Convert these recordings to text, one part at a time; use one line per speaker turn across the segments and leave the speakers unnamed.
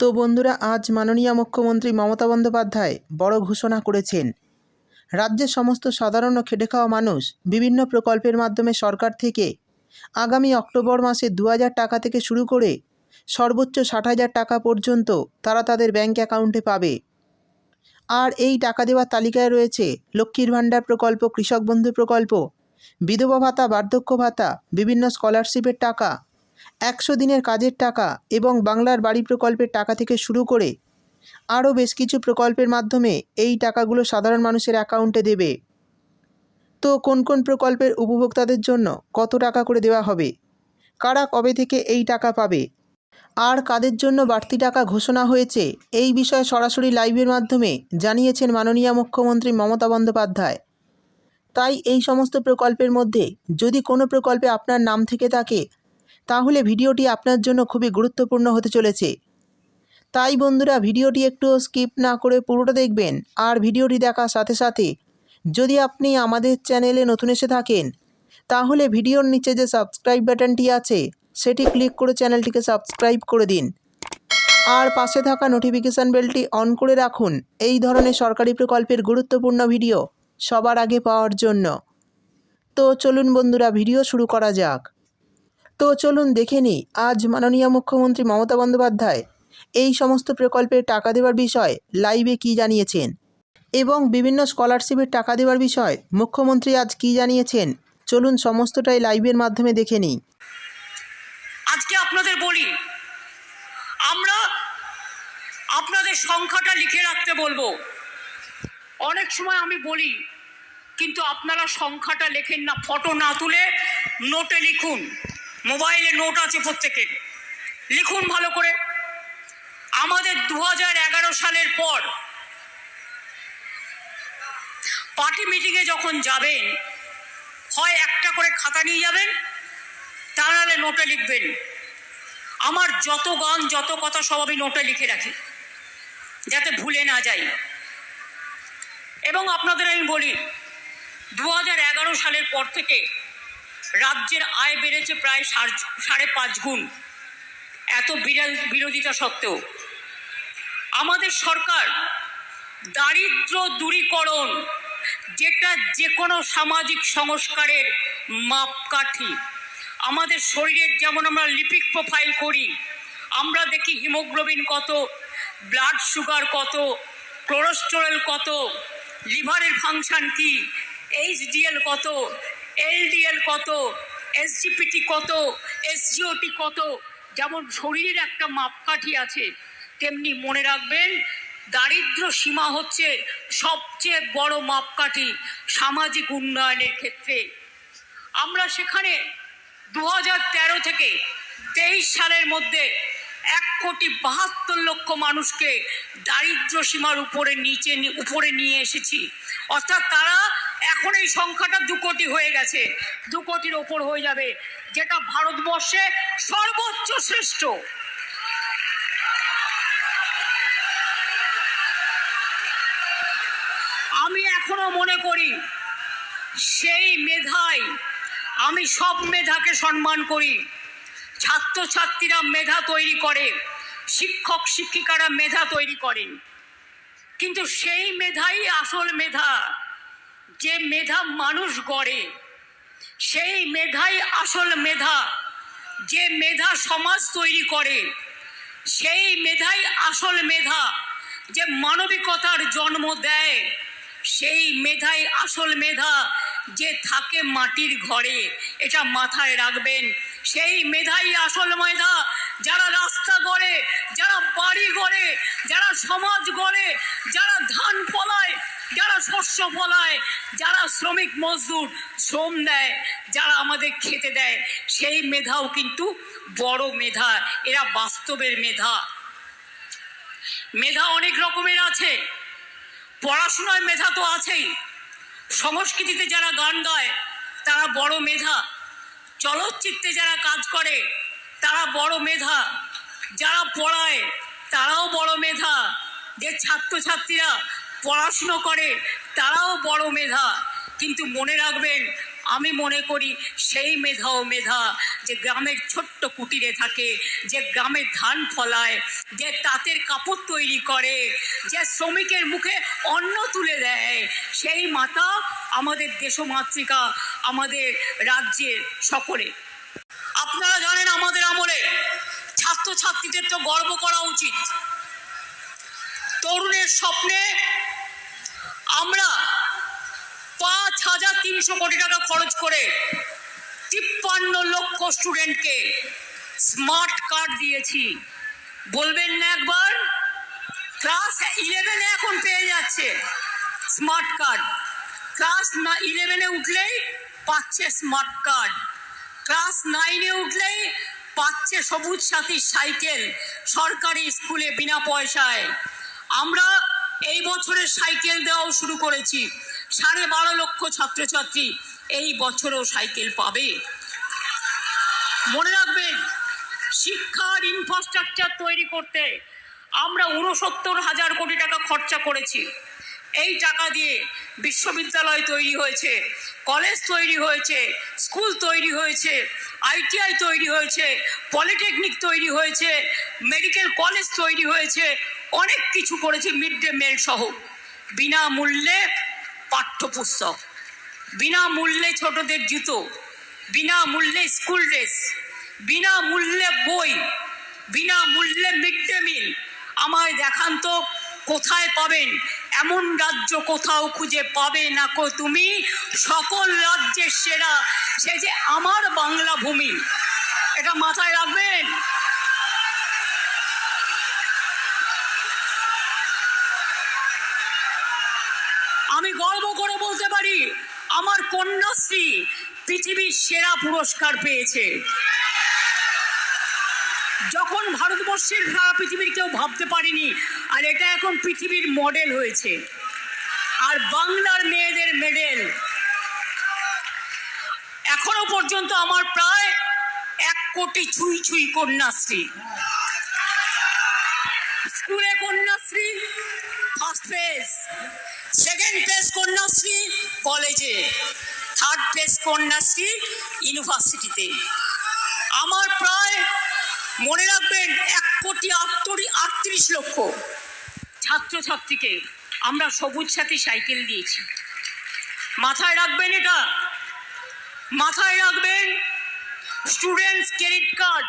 তো বন্ধুরা, আজ মাননীয় মুখ্যমন্ত্রী মমতা বন্দ্যোপাধ্যায় বড় ঘোষণা করেছেন। রাজ্যের সমস্ত সাধারণ ও খেটে খাওয়া মানুষ বিভিন্ন প্রকল্পের মাধ্যমে সরকার থেকে আগামী অক্টোবর মাসে দু হাজার টাকা থেকে শুরু করে সর্বোচ্চ ষাট হাজার টাকা পর্যন্ত তারা তাদের ব্যাঙ্ক অ্যাকাউন্টে পাবে। আর এই টাকা দেওয়ার তালিকায় রয়েছে লক্ষ্মীর ভাণ্ডার প্রকল্প, কৃষক বন্ধু প্রকল্প, বিধবা ভাতা, বার্ধক্য ভাতা, বিভিন্ন স্কলারশিপের টাকা একশো দিনের কাজের টাকা এবং বাংলার বাড়ি প্রকল্পের টাকা থেকে শুরু করে আরও বেশ কিছু প্রকল্পের মাধ্যমে এই টাকাগুলো সাধারণ মানুষের অ্যাকাউন্টে দেবে। তো কোন কোন প্রকল্পের উপভোক্তাদের জন্য কত টাকা করে দেওয়া হবে? কারা কবে থেকে এই টাকা পাবে? আর কাদের জন্য বাড়তি টাকা ঘোষণা হয়েছে? এই বিষয়ে সরাসরি লাইভের মাধ্যমে জানিয়েছেন মাননীয় মুখ্যমন্ত্রী মমতা বন্দ্যোপাধ্যায়। তাই এই সমস্ত প্রকল্পের মধ্যে যদি কোনো প্রকল্পে আপনার নাম থেকে থাকে তাহলে ভিডিওটি আপনার জন্য খুবই গুরুত্বপূর্ণ হতে চলেছে। তাই বন্ধুরা, ভিডিওটি একটু স্কিপ না করে পুরোটা দেখবেন আর ভিডিওটি দেখার সাথে সাথে যদি আপনি আমাদের চ্যানেলে নতুন এসে থাকেন, তাহলে ভিডিওর নিচে যে সাবস্ক্রাইব বাটনটি আছে, সেটি ক্লিক করে চ্যানেলটিকে সাবস্ক্রাইব করে দিন। আর পাশে থাকা নোটিফিকেশান বেলটি অন করে রাখুন। এই ধরনের সরকারি প্রকল্পের গুরুত্বপূর্ণ ভিডিও সবার আগে পাওয়ার জন্য। তো চলুন বন্ধুরা, ভিডিও শুরু করা যাক। তো চলুন দেখে নিই, আজ মাননীয় মুখ্যমন্ত্রী মমতা বন্দ্যোপাধ্যায় এই সমস্ত প্রকল্পের টাকা দেওয়ার বিষয়ে লাইভে কী জানিয়েছেন? এবং বিভিন্ন স্কলারশিপের টাকা দেওয়ার বিষয় মুখ্যমন্ত্রী আজ কী জানিয়েছেন? চলুন সমস্তটাই লাইভের মাধ্যমে দেখে নিই।
আজকে আপনাদের বলি, আমরা আপনাদের সংখ্যাটা লিখে রাখতে বলব। অনেক সময় আমি বলি, কিন্তু আপনারা সংখ্যাটা লেখেন না, ফটো না তুলে নোটে লিখুন। মোবাইলে নোট আছে প্রত্যেকের। লিখুন ভালো করে। আমাদের দু সালের পর পার্টি মিটিংয়ে যখন যাবেন, হয় একটা করে খাতা নিয়ে যাবেন তা নাহলে নোটে লিখবেন। আমার যত গান, যত কথা সব আমি নোটে লিখে রাখি, যাতে ভুলে না যাই। এবং আপনাদের আমি বলি দু সালের পর থেকে রাজ্যের আয় বেড়েছে প্রায় সাড়ে পাঁচ গুণ। এত বিরা- বিরোধিতা সত্ত্বেও। আমাদের সরকার দারিদ্র দূরীকরণ, যেটা যে কোনো সামাজিক সংস্কারের মাপকাঠি, আমাদের শরীরের যেমন আমরা লিপিক প্রোফাইল করি, আমরা দেখি হিমোগ্লোবিন কত, ব্লাড সুগার কত কোলেস্টেরল কত, লিভারের ফাংশন কি, এইচডিএল কত এলডিএল কত? এসজিপিটি কত? এসজিওটি কত? যেমন শরীরের একটা মাপকাঠি আছে, তেমনি মনে রাখবেন, দারিদ্র সীমা হচ্ছে সবচেয়ে বড় মাপকাঠি সামাজিক উন্নয়নের ক্ষেত্রে। আমরা সেখানে দু থেকে তেইশ সালের মধ্যে এক কোটি বাহাত্তর লক্ষ মানুষকে দারিদ্র সীমার উপরে নিচে উপরে নিয়ে এসেছি। অর্থাৎ তারা এখন এই সংখ্যাটা দু কোটি হয়ে গেছে। দু কোটির ওপর হয়ে যাবে যেটা ভারতবর্ষে সর্বোচ্চ শ্রেষ্ঠ। আমি এখনও মনে করি সেই মেধায় আমি সব মেধাকে সম্মান করি। ছাত্রছাত্রীরা মেধা তৈরি করে, শিক্ষক, শিক্ষিকারা মেধা তৈরি করেন কিন্তু সেই মেধাই আসল মেধা। যে মেধা মানুষ গড়ে, সেই মেধাই আসল মেধা। যে মেধা সমাজ তৈরি করে, সেই মেধাই আসল মেধা। যে মানবিকতার জন্ম দেয়, সেই মেধাই আসল মেধা। যে থাকে মাটির ঘরে, এটা মাথায় রাখবেন। সেই মেধাই আসল মেধা যারা রাস্তা গড়ে, যারা বাড়ি গড়ে, যারা সমাজ গড়ে, যারা ধান ফলায়, যারা শস্য ফলায়, যারা শ্রমিক মজদুর শ্রম দেয়, যারা আমাদের খেতে দেয়, সেই মেধাও কিন্তু বড় মেধা, এরা বাস্তবের মেধা। মেধা অনেক রকমের আছে। পড়াশোনায় মেধা তো আছেই। সংস্কৃতিতে যারা গান গায়, তারা বড় মেধা। চলচ্চিত্রে যারা কাজ করে, তারা বড় মেধা। যারা পড়ায়, তারাও বড় মেধা। যে ছাত্রছাত্রীরা পড়াশুনো করে, তারাও বড় মেধা। কিন্তু মনে রাখবেন, আমি মনে করি সেই মেধাও মেধা যে গ্রামের ছোট্ট কুটিরে থাকে, যে গ্রামে ধান ফলায়, যে তাঁতের কাপড় তৈরি করে, যে শ্রমিকের মুখে অন্ন তুলে দেয়, সেই মাতা আমাদের দেশমাতৃকা আমাদের রাজ্যের সকলে। আপনারা জানেন আমাদের আমলে ছাত্রছাত্রীদের তো গর্ব করা উচিত। তরুণের স্বপ্নে আমরা পাঁচ হাজার তিনশো কোটি টাকা খরচ করে তিপ্পান্ন লক্ষ স্টুডেন্টকে স্মার্ট কার্ড দিয়েছি। বলবেন না একবার? ক্লাস ইলেভেনে এখন পেয়ে যাচ্ছে স্মার্ট কার্ড। ক্লাস না ইলেভেনে উঠলেই পাচ্ছে স্মার্ট কার্ড ক্লাস নাইনে উঠলেই পাচ্ছে সবুজ সাথীর সাইকেল সরকারি স্কুলে বিনা পয়সায়। আমরা এই বছরের সাইকেল দেওয়াও শুরু করেছি। সাড়ে বারো লক্ষ ছাত্রছাত্রী এই বছরও সাইকেল পাবে। মনে রাখবেন শিক্ষার ইনফ্রাস্ট্রাকচার তৈরি করতে আমরা উনসত্তর হাজার কোটি টাকা খরচা করেছি। এই টাকা দিয়ে বিশ্ববিদ্যালয় তৈরি হয়েছে, কলেজ তৈরি হয়েছে, স্কুল তৈরি হয়েছে, আইটিআই তৈরি হয়েছে, পলিটেকনিক তৈরি হয়েছে, মেডিকেল কলেজ তৈরি হয়েছে, অনেক কিছু করেছে মিড ডে মিল সহ। বিনামূল্যে পাঠ্যপুস্তক, বিনামূল্যে ছোটদের জুতো, বিনামূল্যে স্কুল ড্রেস, বিনামূল্যে বই, বিনামূল্যে মিড ডে মিল। আমায় দেখান তো কোথায় পাবেন? এমন রাজ্য কোথাও খুঁজে পাবে না কো তুমি? সকল রাজ্যের সেরা, সে যে আমার বাংলা ভূমি। এটা মাথায় রাখবেন? আমি গর্ব করে বলতে পারি, আমার কন্যাশ্রী পৃথিবীর সেরা পুরস্কার পেয়েছে। যখন ভারতবর্ষের সারা পৃথিবীর কেউ ভাবতে পারেনি, আর এটা এখন পৃথিবীর মডেল হয়েছে। আর বাংলার মেয়েদের মেডেল এখনও পর্যন্ত আমার প্রায় এক কোটি ছুঁই ছুঁই কন্যাশ্রী। স্কুলে Kanyashree first phase second phase Kanyashree কলেজে থার্ড ফেজ কন্যাশ্রী ইউনিভার্সিটিতে আমার প্রায় মনে রাখবেন, এক কোটি আটত্রি, আটত্রিশ লক্ষ ছাত্রছাত্রীকে আমরা সবুজ সাথী সাইকেল দিয়েছি। মাথায় রাখবেন এটা। মাথায় রাখবেন স্টুডেন্টস ক্রেডিট কার্ড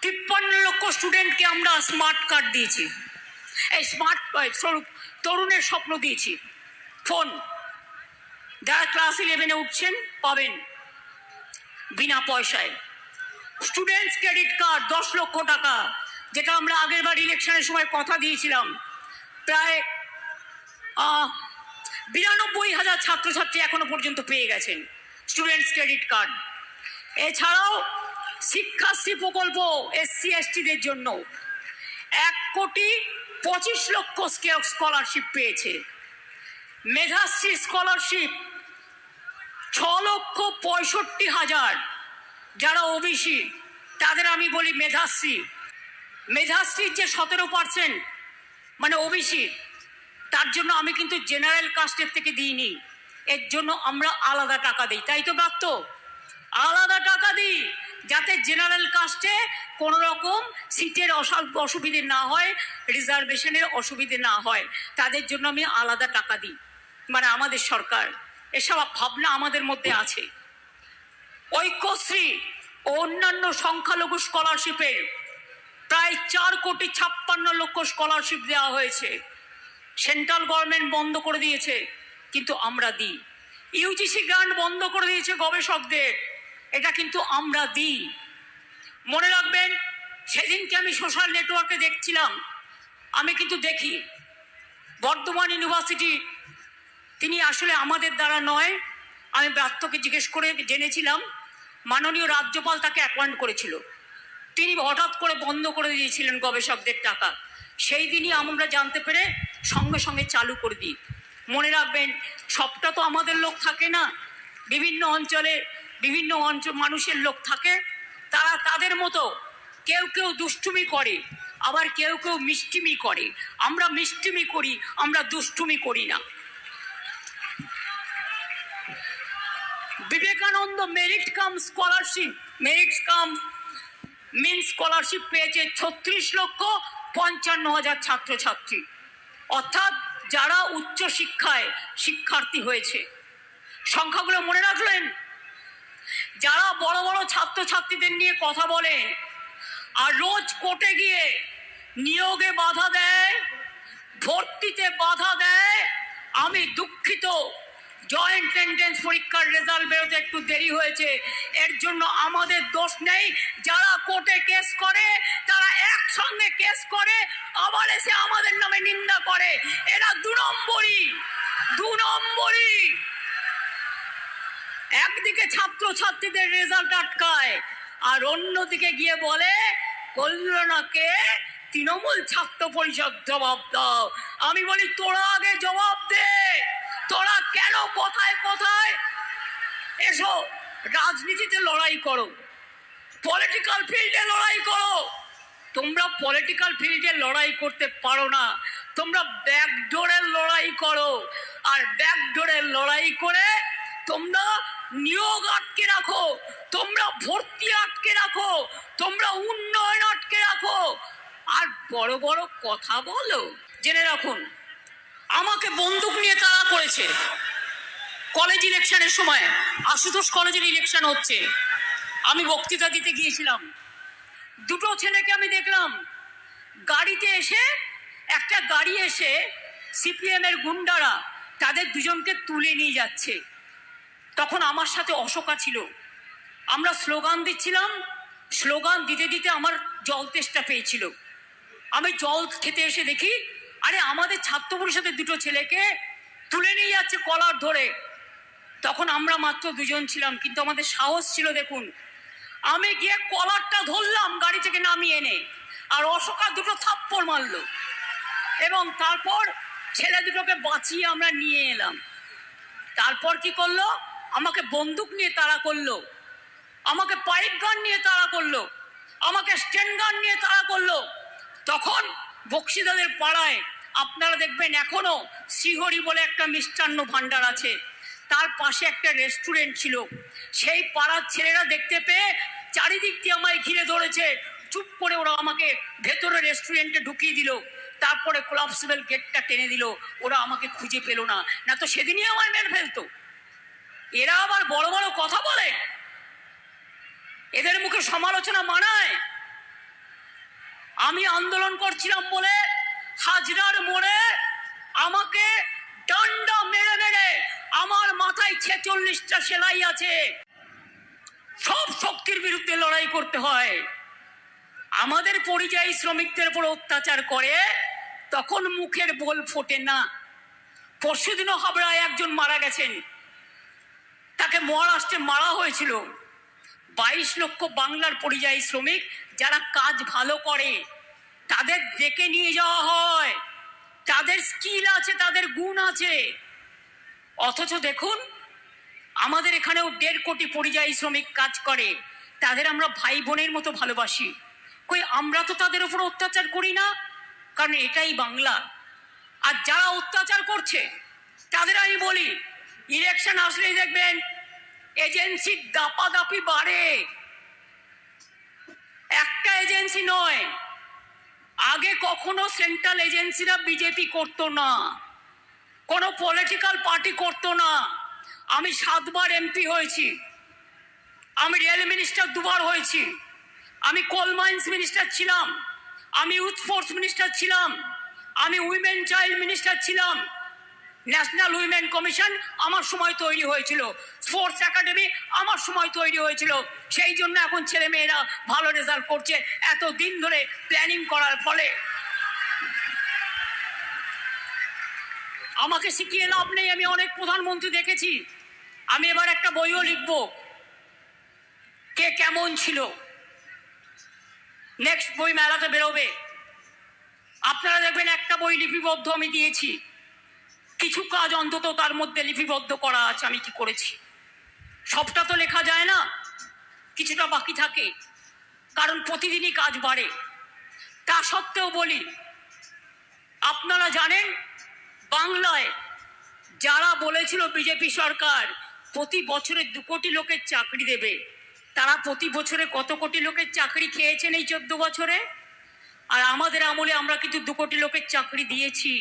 তিপ্পান্ন লক্ষ স্টুডেন্টকে আমরা স্মার্ট কার্ড দিয়েছি। এই স্মার্ট স্বরূপ তরুণের স্বপ্ন দিয়েছি। ফোন। যারা ক্লাস ইলেভেনে উঠছেন, পাবেন। বিনা পয়সায়। স্টুডেন্টস ক্রেডিট কার্ড দশ লক্ষ টাকা, যেটা আমরা আগের বার ইলেকশনের সময় কথা দিয়েছিলাম। প্রায় বিরানব্বই হাজার ছাত্রছাত্রী এখনও পর্যন্ত পেয়ে গেছেন স্টুডেন্টস ক্রেডিট কার্ড এছাড়াও শিক্ষাশ্রী প্রকল্প এসসি এসটিদের জন্য এক কোটি পঁচিশ লক্ষ স্কলারশিপ পেয়েছে। মেধাশ্রী স্কলারশিপ ছ লক্ষ পঁয়ষট্টি হাজার যারা ওবিসি, তাদের আমি বলি মেধাশ্রী। মেধাশ্রীর যে সতেরো পার্সেন্ট মানে ওবিসি, তার জন্য আমি কিন্তু জেনারেল কাস্টের থেকে দিইনি। এর জন্য আমরা আলাদা টাকা দিই, তাই তো প্রাপ্ত আলাদা টাকা দিই, যাতে জেনারেল কাস্টে কোনো রকম সিটের অসা- অসুবিধে না হয়, রিজার্ভেশনের অসুবিধে না হয়, তাদের জন্য আমি আলাদা টাকা দিই। মানে আমাদের সরকার, এসব ভাবনা আমাদের মধ্যে আছে। ঐক্যশ্রী ও অন্যান্য সংখ্যালঘু স্কলারশিপের প্রায় চার কোটি ছাপ্পান্ন লক্ষ স্কলারশিপ দেওয়া হয়েছে। সেন্ট্রাল গভর্নমেন্ট বন্ধ করে দিয়েছে, কিন্তু আমরা দিই। ইউজিসি গ্রান্ট বন্ধ করে দিয়েছে গবেষকদের, এটা কিন্তু আমরা দিই। মনে রাখবেন, সেদিনকে আমি সোশ্যাল নেটওয়ার্কে দেখছিলাম, আমি কিন্তু দেখি। বর্ধমান ইউনিভার্সিটি তিনি আসলে আমাদের দ্বারা নয় আমি ব্রাত্যকে জিজ্ঞেস করে জেনেছিলাম, মাননীয় রাজ্যপাল তাকে অ্যাপয়েন্ট করেছিল। তিনি হঠাৎ করে বন্ধ করে দিয়েছিলেন গবেষকদের টাকা। সেই দিনই আমরা জানতে পেরে সঙ্গে সঙ্গে চালু করে দিই। মনে রাখবেন, সবটা তো আমাদের লোক থাকে না। বিভিন্ন অঞ্চলে বিভিন্ন অঞ্চল মানুষের লোক থাকে। তারা তাদের মতো কেউ কেউ দুষ্টুমি করে, আবার কেউ কেউ মিষ্টিমি করে। আমরা মিষ্টিমি করি, আমরা দুষ্টুমি করি না। Vivekananda merit cum scholarship merit cum means scholarship পেয়েছে ছত্রিশ লক্ষ পঞ্চান্ন হাজার ছাত্রছাত্রী। অর্থাৎ যারা উচ্চ শিক্ষায় শিক্ষার্থী হয়েছে। সংখ্যাগুলো মনে রাখলেন? যারা বড় বড় ছাত্রছাত্রীদের নিয়ে কথা বলেন আর রোজ কোর্টে গিয়ে নিয়োগে বাধা দেয়, ভর্তিতে বাধা দেয়, আমি দুঃখিত। জয়েন্ট এন্ট্রেন্স পরীক্ষার রেজাল্ট বেরোতে একটু দেরি হয়েছে। এর জন্য আমাদের দোষ নেই। যারা কোর্টে কেস করে, তারা একসঙ্গে কেস করে, আবার এসে আমাদের নামে নিন্দা করে। এরা দু নম্বরই দু নম্বরই। একদিকে ছাত্রছাত্রীদের রেজাল্ট আটকায়, আর অন্যদিকে গিয়ে বলে, কল্যাণাকে তৃণমূল ছাত্র পরিষদ জবাব দাও। আমি বলি, তোরা আগে জবাব দে। তোরা কেন কোথায় কোথায়? এসো, রাজনীতিতে লড়াই করো। পলিটিক্যাল ফিল্ডে লড়াই করো। তোমরা পলিটিক্যাল ফিল্ডে লড়াই করতে পারো না। তোমরা ব্যাকডোরের লড়াই করো। আর ব্যাকডোরের লড়াই করে তোমরা নিয়োগ আটকে রাখো। তোমরা ভর্তি আটকে রাখো। তোমরা উন্নয়ন আটকে রাখো। আর বড় বড় কথা বলো। জেনে রাখুন আমাকে বন্দুক নিয়ে তাড়া করেছে। কলেজ ইলেকশনের সময় আশুতোষ কলেজের ইলেকশন হচ্ছে। আমি বক্তৃতা দিতে গিয়েছিলাম। দুটো ছেলেকে আমি দেখলাম। গাড়িতে এসে, একটা গাড়ি এসে সিপিএম এর গুন্ডারা তাদের দুজনকে তুলে নিয়ে যাচ্ছে। তখন আমার সাথে অশোকা ছিল। আমরা স্লোগান দিচ্ছিলাম। স্লোগান দিতে দিতে আমার জল তেষ্টা পেয়েছিল। আমি জল খেতে এসে দেখি আরে আমাদের ছাত্র পরিষদের দুটো ছেলেকে তুলে নিয়ে যাচ্ছে কলার ধরে। তখন আমরা মাত্র দুজন ছিলাম, কিন্তু আমাদের সাহস ছিল, দেখুন। আমি গিয়ে কলারটা ধরলাম, গাড়ি থেকে নামিয়ে এনে, আর অশোকা দুটো থাপ্পড় মারলো। এবং তারপর ছেলে দুটোকে বাঁচিয়ে আমরা নিয়ে এলাম। তারপর কি করল? আমাকে বন্দুক নিয়ে তাড়া করল, আমাকে পাইপ গান নিয়ে তাড়া করল, আমাকে স্ট্যান্ড গান নিয়ে তাড়া করল। তখন বক্সিদাদের পাড়ায় আপনারা দেখবেন এখনও শ্রীহরি বলে একটা মিষ্টান্ন ভাণ্ডার আছে। তার পাশে একটা রেস্টুরেন্ট ছিল। সেই পাড়ার ছেলেরা দেখতে পেয়ে চারিদিক দিয়ে আমায় ঘিরে ধরেছে। চুপ করে ওরা আমাকে ভেতরে রেস্টুরেন্টে ঢুকিয়ে দিল। তারপরে কোলাপসিবল গেটটা টেনে দিল। ওরা আমাকে খুঁজে পেল না। না তো সেদিনই আমায় মেরে ফেলতো। এরা আবার বড় বড় কথা বলে। এদের মুখে সমালোচনা মানায়। আমি আন্দোলন করছিলাম বলে হাজরার মোড়ে আমাকে ডান্ডা মেরে মেরে আমার মাথায় ছেচল্লিশটা সেলাই আছে। সব শক্তির বিরুদ্ধে লড়াই করতে হয়। আমাদের পরিযায়ী শ্রমিকদের উপর অত্যাচার করে, তখন মুখের বোল ফোটে না। পরশুদিনও হাবড়ায় একজন মারা গেছেন। তাকে মহারাষ্ট্রে মারা হয়েছিল। বাইশ লক্ষ বাংলার পরিযায়ী শ্রমিক যারা কাজ ভালো করে, তাদের ডেকে নিয়ে যাওয়া হয়। তাদের স্কিল আছে, তাদের গুণ আছে। অথচ দেখুন, আমাদের এখানেও দেড় কোটি পরিযায়ী শ্রমিক কাজ করে। তাদের আমরা ভাই বোনের মতো ভালোবাসি। কই, আমরা তো তাদের উপর অত্যাচার করি না, কারণ এটাই বাংলা। আর যারা অত্যাচার করছে, তাদের আমি বলি ইলেকশন আসলেই দেখবেন এজেন্সির দাপাদাপি বাড়ে। এজেন্সি নয়। আগে কখনো সেন্ট্রাল এজেন্সিরা বিজেপি করতো না। কোনো পলিটিক্যাল পার্টি করতো না। আমি সাতবার এমপি হয়েছি। আমি রেল মিনিস্টার দুবার হয়েছি। আমি কোল মাইন্স মিনিস্টার ছিলাম। আমি ইউথ ফোর্স মিনিস্টার ছিলাম। আমি উইমেন চাইল্ড মিনিস্টার ছিলাম। ন্যাশনাল উইমেন কমিশন আমার সময় তৈরি হয়েছিল। স্পোর্টস একাডেমি আমার সময় তৈরি হয়েছিল। সেই জন্য এখন ছেলে মেয়েরা ভালো রেজাল্ট করছে এত দিন ধরে প্ল্যানিং করার ফলে। আমাকে শিখিয়ে লাভ নেই, আমি অনেক প্রধানমন্ত্রী দেখেছি। আমি এবার একটা বইও লিখব। কে কেমন ছিল। নেক্সট বই মেলাতে বেরোবে। আপনারা দেখবেন একটা বই লিপিবদ্ধ আমি দিয়েছি। কিছু কাজ অন্তত তার মধ্যে লিপিবদ্ধ করা আছে, আমি কি করেছি? সবটা তো লেখা যায় না, কিছুটা বাকি থাকে, কারণ প্রতিদিনই কাজ বাড়ে। তা সত্ত্বেও বলি, আপনারা জানেন, বাংলায় যারা বলেছিল বিজেপি সরকার প্রতি বছরে দু কোটি লোকের চাকরি দেবে, তারা প্রতি বছরে কত কোটি লোকের চাকরি খেয়েছেন এই চোদ্দ বছরে? আর আমাদের আমলে আমরা কিন্তু দু কোটি লোকের চাকরি দিয়েছি।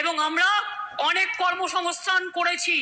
এবং আমরা অনেক কর্মসংস্থান করেছি।